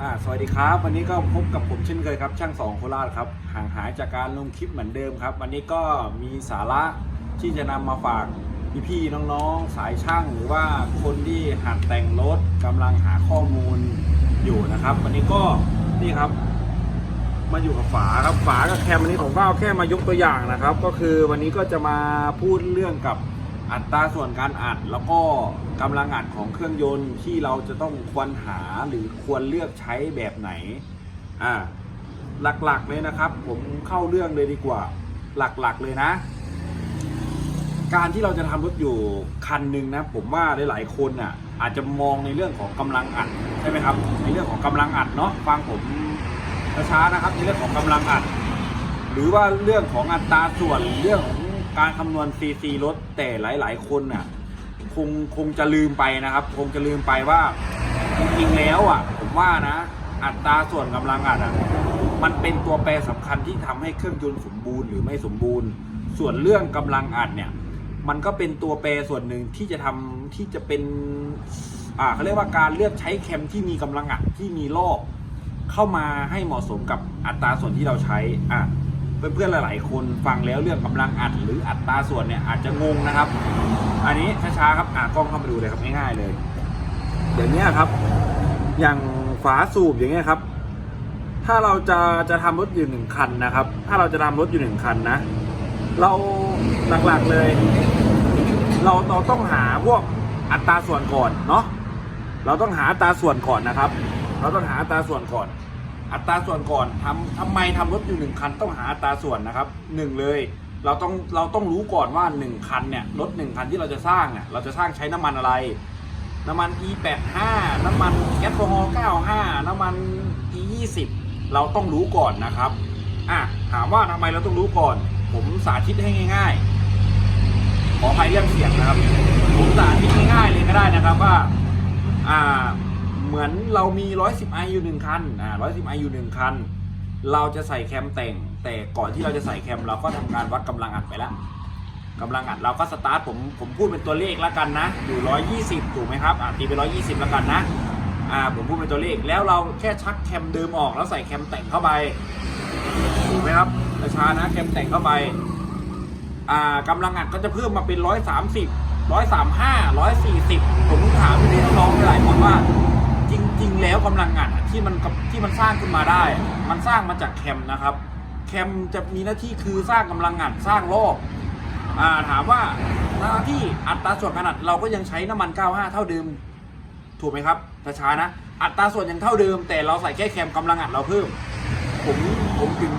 อ่าสวัสดีครับ วันนี้ก็พบกับผมเช่นเคยครับ ช่างสองโคราชครับ ห่างหายจากการลงคลิปเหมือนเดิมครับ วันนี้ก็มีสาระที่จะนำมาฝากพี่ๆน้องๆ สายช่างหรือว่าคนที่หัดแต่งรถกำลังหาข้อมูลอยู่นะครับ วันนี้ก็นี่ครับ มาอยู่กับฝาครับฝากับแคมวันนี้ผมก็เอาแค่มายกตัวอย่างนะครับ ก็คือวันนี้ก็จะมาพูดเรื่องกับ อัตราส่วนการอัดแล้วก็กำลังอัดของเครื่องยนต์ที่เราจะต้องควรหาหรือควรเลือกใช้แบบไหนอ่าหลักๆเลยนะครับ ผมเข้าเรื่องเลยดีกว่า หลักๆเลยนะ การที่เราจะทำรถอยู่คันหนึ่งนะผมว่าหลายๆคนน่ะอาจจะมองในเรื่องของกำลังอัดใช่ไหมครับ ในเรื่องของกำลังอัดเนาะฟังผมช้าๆนะครับในเรื่องของกำลังอัด หรือว่าเรื่องของอัตราส่วนเรื่องของ การคำนวณซีซีรถแต่หลาย ๆ คนน่ะคงคงจะลืมไปนะครับ คงจะลืมไปว่าจริงๆแล้วอะ ผมว่านะ อัตราส่วนกำลังอัดอะมันเป็นตัวแปรสำคัญที่ทำให้เครื่องยนต์สมบูรณ์หรือไม่สมบูรณ์ ส่วนเรื่องกำลังอัดเนี่ย มันก็เป็นตัวแปรส่วนหนึ่งที่จะทำที่จะเป็นอ่าเขาเรียกว่าการเลือกใช้แคมที่มีกำลังอัดที่มีรอบเข้ามาให้เหมาะสมกับอัตราส่วนที่เราใช้อะ เพื่อนๆหลายๆคนฟังแล้วเรื่องกำลังอัดหรืออัตราส่วนเนี่ยอาจจะงงนะครับ อันนี้ช้าๆครับอะกล้องเข้ามาดูเลยครับง่ายๆเลยอย่างเนี้ยครับ อย่างฝาสูบอย่างเงี้ยครับ ถ้าเราจะจะทำรถอยู่หนึ่งคันนะครับ ถ้าเราจะทำรถอยู่หนึ่งคันนะ เราหลักๆเลย เราเราต้องหาพวกอัตราส่วนก่อนเนาะเราต้องหาอัตราส่วนก่อนนะครับ เราต้องหาอัตราส่วนก่อน อัตราส่วนก่อนทำทำไมทำรถอยู่หนึ่งคันต้องหาอัตราส่วนนะครับหนึ่งเลยเราต้องเราต้องรู้ก่อนว่าหนึ่งคันเนี่ยรถหนึ่งคันที่เราจะสร้างเนี่ยเราจะสร้างใช้น้ำมันอะไร น้ำมัน E85 น้ำมันแก๊สโซฮอล์95 น้ำมัน E20 เราต้องรู้ก่อนนะครับอะถามว่าทำไมเราต้องรู้ก่อน ผมสาธิตให้ง่าย ๆ ขออภัยเรื่องเสียงนะครับ ผมสาธิตง่ายๆเลยก็ได้นะครับว่าอ่า เหมือนเรามี 110 i อยู่หนึ่งคันอ่า 110 i อยู่หนึ่งคัน เราจะใส่แคมแต่ง แต่ก่อนที่เราจะใส่แคมเราก็ทำการวัดกำลังอัดไปแล้วกำลังอัดเราก็สตาร์ทผมผมพูดเป็นตัวเลขแล้วกันนะ อยู่ 120 ถูกไหมครับอ่าตีไป 120 แล้วกันนะอ่าผมพูดเป็นตัวเลขแล้วเราแค่ชักแคมเดิมออกแล้วใส่แคมแต่งเข้าไปถูกไหมครับช้านะแคมแต่งเข้าไปอ่ากำลังอัดก็จะเพิ่มมาเป็น 130 135 140 ผมถามพี่น้องๆหลายคนว่า จริง ๆ แล้ว กำลังอัดอะที่มันที่มันสร้างขึ้นมาได้ มันสร้างมาจากแคมนะครับ แคมจะมีหน้าที่คือสร้างกำลังอัดสร้างรอบถามว่าหน้าที่อัตราส่วนกาดเราก็ยังใช้น้ำมัน 95 เท่าเดิม ถูกไหมครับช้าๆนะ อัตราส่วนยังเท่าเดิม แต่เราใส่แค่แคมกำลังอัดเราเพิ่ม ผมผมถึง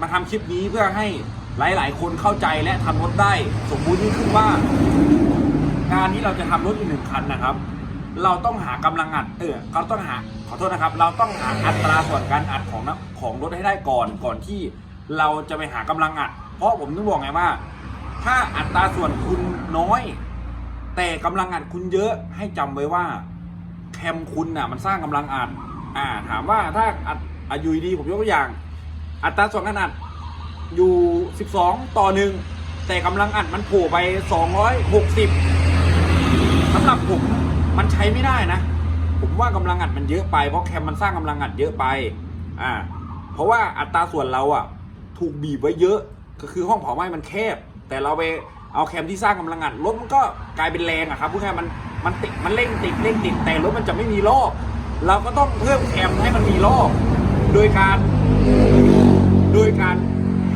มาทำคลิปนี้เพื่อให้หลาย ๆ คนเข้าใจและทำรถได้ สมบูรณ์ยิ่งขึ้นว่า การที่เราจะทำรถอีกหนึ่งคันนะครับ เราต้องหากำลังอัดเออเราต้องหาขอโทษนะครับ เราต้องหาอัตราส่วนการอัดของนะของรถให้ได้ก่อนก่อนที่เราจะไปหากำลังอัด เพราะผมต้องบอกไงว่า ถ้าอัตราส่วนคุณน้อย แต่กำลังอัดคุณเยอะให้จำไว้ว่าแคมคุณน่ะมันสร้างกำลังอัดอ่าถามว่าถ้าอัดอะอยู่ดีผมยกตัวอย่าง อัตราส่วนการอัดอยู่ 12 ต่อหนึ่งแต่กำลังอัดมันโผล่ไป 260สำหรับผม มันใช้ไม่ได้นะ ผมว่ากำลังอัดมันเยอะไปเพราะแคมมันสร้างกำลังอัดเยอะไป อ่า เพราะว่าอัตราส่วนเราอะ ถูกบีบไว้เยอะก็คือห้องเผาไหม้มันแคบ แต่เราไปเอาแคมที่สร้างกำลังอัดรถมันก็กลายเป็นแรงอะครับพูดง่ายมันมันติดมันเร่งติดเร่งติดแต่รถมันจะไม่มีรอบ เราก็ต้องเพิ่มแคมให้มันมีรอบ โดยการ โดยการ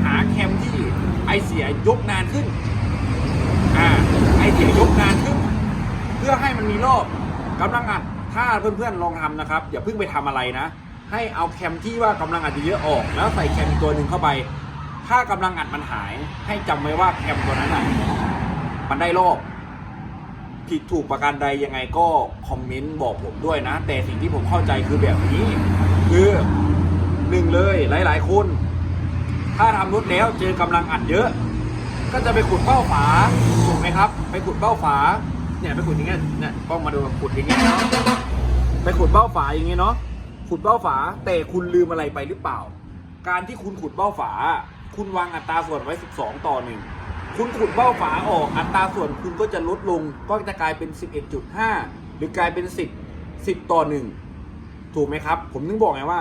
หาแคมที่ไอเสียยกนานขึ้น อ่า ไอเสียยกนานขึ้น เพื่อให้มันมีรอบกำลังอัดถ้าเพื่อนๆลองทำนะครับ อย่าเพิ่งไปทำอะไรนะ ให้เอาแคมที่ว่ากำลังอัดเยอะออก แล้วใส่แคมตัวหนึ่งเข้าไป ถ้ากำลังอัดมันหาย ให้จำไว้ว่าแคมตัวนั้นอะมันได้รอบผิดถูกประการใดยังไงก็คอมเมนต์บอกผมด้วยนะ แต่สิ่งที่ผมเข้าใจคือแบบนี้ คือหนึ่งเลยหลายๆคนถ้าทำรถแล้วเจอกำลังอัดเยอะ ก็จะไปขุดเบ้าฝาถูกไหมครับ ไปขุดเบ้าฝา เนี่ยไปขุดอย่างเงี้ยเนี่ยกล้องมาดูขุดอย่างเงี้ยเนาะไปขุดเบ้าฝาอย่างเงี้ยเนาะขุดเบ้าฝาแต่คุณลืมอะไรไปหรือเปล่า การที่คุณขุดเบ้าฝา คุณวางอัตราส่วนไว้ 12 ต่อหนึ่งคุณขุดเบ้าฝาออกอัตราส่วนคุณก็จะลดลงก็จะกลายเป็น 11.5 หรือกลายเป็น 10 10 ต่อหนึ่งถูกไหมครับ ผมนึกบอกไงว่า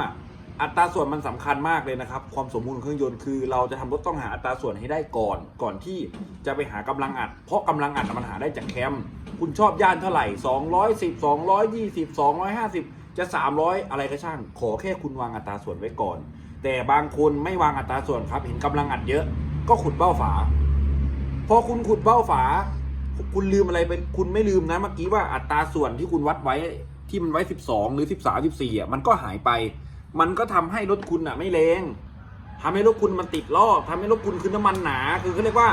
อัตราส่วนมันสำคัญมากเลยนะครับ ความสมบูรณ์ของเครื่องยนต์คือ เราจะทำรถต้องหาอัตราส่วนให้ได้ก่อน ก่อนที่จะไปหากำลังอัด เพราะกำลังอัดมันหาได้จากแคมคุณชอบย่านเท่าไหร่ 210 220 250 จะ 300 อะไรก็ช่าง ขอแค่คุณวางอัตราส่วนไว้ก่อน แต่บางคนไม่วางอัตราส่วนครับ เห็นกำลังอัดเยอะ ก็ขุดเบ้าฝา พอคุณขุดเบ้าฝา คุณลืมอะไรไป คุณไม่ลืมนะเมื่อกี้ว่าอัตราส่วนที่คุณวัดไว้ที่มันไว้ 12 หรือ 13 14อะมันก็หายไป มันก็ทำให้รถคุณอะ ไม่แรงทำให้รถคุณมันติดลอกทำให้รถคุณคือน้ำมันหนา คือเขาเรียกว่า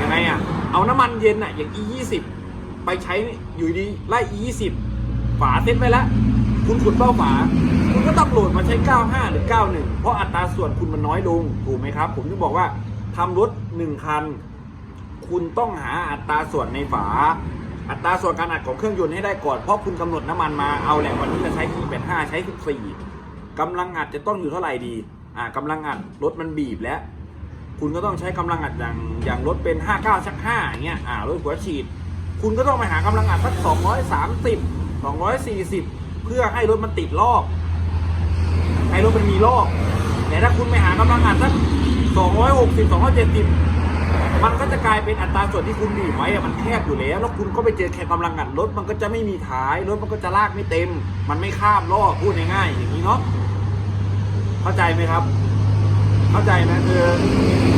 ยังไงอะ เอาน้ำมันเย็นอะ อย่าง e 20ไปใช้อยู่ดีไล่ e 20ฝาเซ็ตไปแล้ว คุณขุดเบ้าฝา คุณก็ต้องโหลดมาใช้ 95 หรือ 91 เพราะอัตราส่วนคุณมันน้อยลง ถูกไหมครับ ผมถึงบอกว่าทำรถ 1 คัน คุณต้องหาอัตราส่วนในฝา อัตราส่วนการอัดของเครื่องยนต์ให้ได้ก่อน เพราะคุณกำหนดน้ำมันมาเอาแหละวันนี้จะใช้ E85 ใช้ 14 กำลังอัดจะต้องอยู่เท่าไหร่ดี อ่ากำลังอัดรถมันบีบแล้ว คุณก็ต้องใช้กำลังอัดอย่างอย่างรถเป็น 59ชัก5อย่างเงี้ยอ่ารถหัวฉีด คุณก็ต้องไปหากำลังอัดสัก 230 240 เพื่อให้รถมันติดลอกให้รถมันมีลอกแต่ถ้าคุณไปหากำลังอัดสัก 260 270 มันก็จะกลายเป็นอัตราส่วนที่คุณบีบไว้อะมันแคบอยู่แล้ว แล้วคุณก็ไปเจอแค่กำลังอัดรถมันก็จะไม่มีท้ายรถมันก็จะลากไม่เต็ม มันไม่ข้ามลอกพูดง่ายๆอย่างนี้เนาะ เข้าใจไหมครับ เข้าใจนะคือ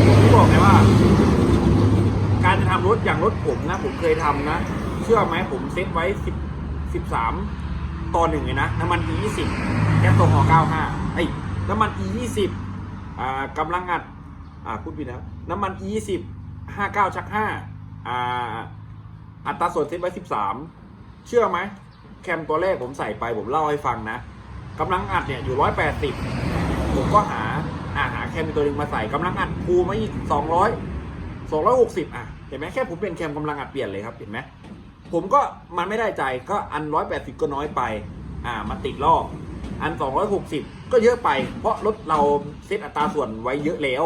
ผมที่บอกไงว่า การจะทำรถอย่างรถผมนะ ผมเคยทำนะ เชื่อไหมผมเซ็ตไว้สิบสิบสามต่อหนึ่งเลยนะ น้ำมัน E ยี่สิบแก๊สโซฮอลเก้าห้าไอ้น้ำมัน E ยี่สิบอ่ากำลังอัดอ่าพูดผิดนะน้ำมัน E ยี่สิบห้าเก้าชักห้าอ่าอัตราส่วนเซ็ตไว้สิบสามเชื่อไหมแคมตัวแรกผมใส่ไปผมเล่าให้ฟังนะกำลังอัดเนี่ยอยู่ร้อยแปดสิบ ผมก็หาอ่าหาแคมตัวหนึ่งมาใส่กำลังอัดภูมาอีกสองร้อยสองร้อยหกสิบอะเห็นไหมแค่ผมเป็นแคมกำลังอัดเปลี่ยนเลยครับเห็นไหมผมก็มันไม่ได้ใจก็อันร้อยแปดสิบก็น้อยไปอ่ามันติดลอกอันสองร้อยหกสิบก็เยอะไป เพราะรถเราเซตอัตราส่วนไว้เยอะแล้ว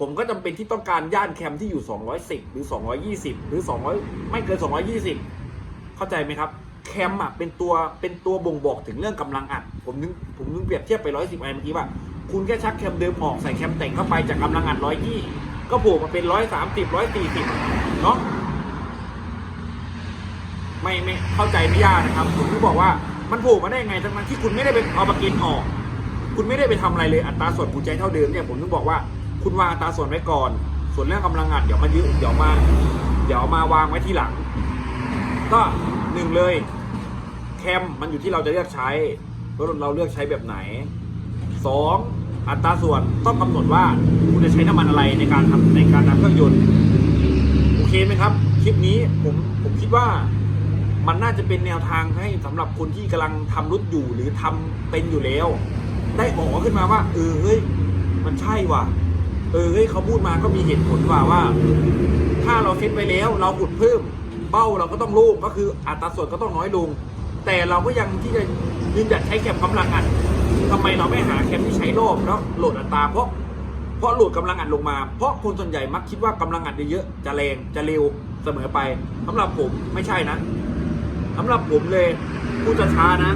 ผมก็จำเป็นที่ต้องการย่านแคมที่อยู่ 210 หรือ 220 หรือ 200 ไม่เกิน 220 เข้าใจไหมครับ แคมอะเป็นตัวเป็นตัวบ่งบอกถึงเรื่องกำลังอัด ผมนึกผมนึกเปรียบเทียบไป 110ไอเมื่อกี้ว่า คุณแค่ชักแคมเดิมออกใส่แคมแต่งเข้าไปจากกำลังอัด120ก็โผล่มาเป็น130 140เนาะไม่ไม่เข้าใจไม่ยากนะครับผมถึงบอกว่ามันโผล่มาได้ยังไงทั้งๆที่คุณไม่ได้ไปเอามากินออก คุณไม่ได้ไปทำอะไรเลยอัตราส่วนคุณใจเท่าเดิมเนี่ยผมถึงบอกว่าคุณวางอัตราส่วนไว้ก่อน ส่วนเรื่องกำลังอัดเดี๋ยวมายืดเดี๋ยวมา เดี๋ยวมาวางไว้ทีหลัง ก็หนึ่งเลยแคมมันอยู่ที่เราจะเลือกใช้ว่าเราเลือกใช้แบบไหนสอง อัตราส่วนต้องกำหนดว่าคุณจะใช้น้ำมันอะไรในการทำในการทำเครื่องยนต์โอเคไหมครับ คลิปนี้ผมผมคิดว่ามันน่าจะเป็นแนวทางให้สำหรับคนที่กำลังทำรถอยู่หรือทำเป็นอยู่แล้ว ได้บอกขึ้นมาว่า เออเฮ้ยมันใช่ว่ะ เออเฮ้ยเขาพูดมาก็มีเหตุผลว่าว่า ถ้าเราเซ็ตไปแล้วเราอุดเพิ่มเบ้าเราก็ต้องโล่ก็คืออัตราส่วนก็ต้องน้อยลง แต่เราก็ยังที่จะยืนหยัดใช้แคมกำลังอัด ทำไมเราไม่หาแคมที่ใช้รอบแล้วโหลดอัตราเพราะเพราะโหลดกำลังอัดลงมา เพราะคนส่วนใหญ่มักคิดว่ากำลังอัดเยอะๆจะแรงจะเร็วเสมอไปสำหรับผมไม่ใช่นะสำหรับผมเลยพูดช้าๆนะ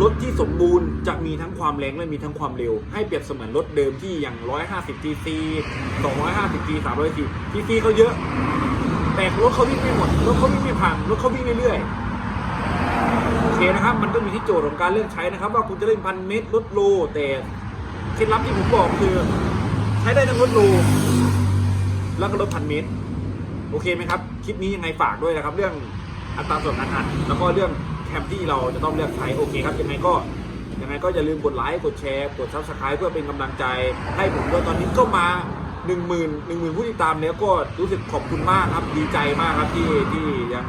รถที่สมบูรณ์จะมีทั้งความแรงและมีทั้งความเร็ว ให้เปรียบเสมือนรถเดิมที่อย่าง 150 cc 250 cc 300 cc cc เขาเยอะ แต่รถเขาวิ่งไม่หมด รถเขาวิ่งไม่พังรถเขาวิ่งเรื่อย โอเคนะครับ มันก็อยู่ที่โจทย์ของการเลือกใช้นะครับ ว่าคุณจะเล่นพันเมตรรถโล แต่เคล็ดลับที่ผมบอกคือ ใช้ได้ทั้งรถโล แล้วก็รถพันเมตร โอเคไหมครับ คลิปนี้ยังไงฝากด้วยนะครับ เรื่องอัตราส่วนการอัดแล้วก็เรื่องแคมที่เราจะต้องเลือกใช้โอเคครับยังไงก็ยังไงก็อย่าลืมกดไลค์กดแชร์กดซับสไคร b e เพื่อเป็นกำลังใจให้ผมด้วยตอนนี้ก็มา1 0 0 0 0 1 0,000ผู้ติดตามแล้วก็รู้สึกขอบคุณมากครับดีใจมากครับที่ที่ยัง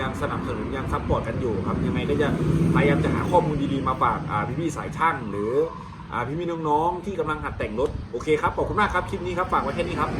ยังสนับสนุนยังซัพพอร์ตกันอยู่ครับยังไงก็จะพยายามจะหาข้อมูลดีๆมาฝากอ่พี่ๆสายช่างหรืออ่พี่ๆน้องๆที่กำลังหัดแต่งรถโอเคครับขอบคุณมากครับคลิปนี้ครับฝากไว้แค่นี้ครับ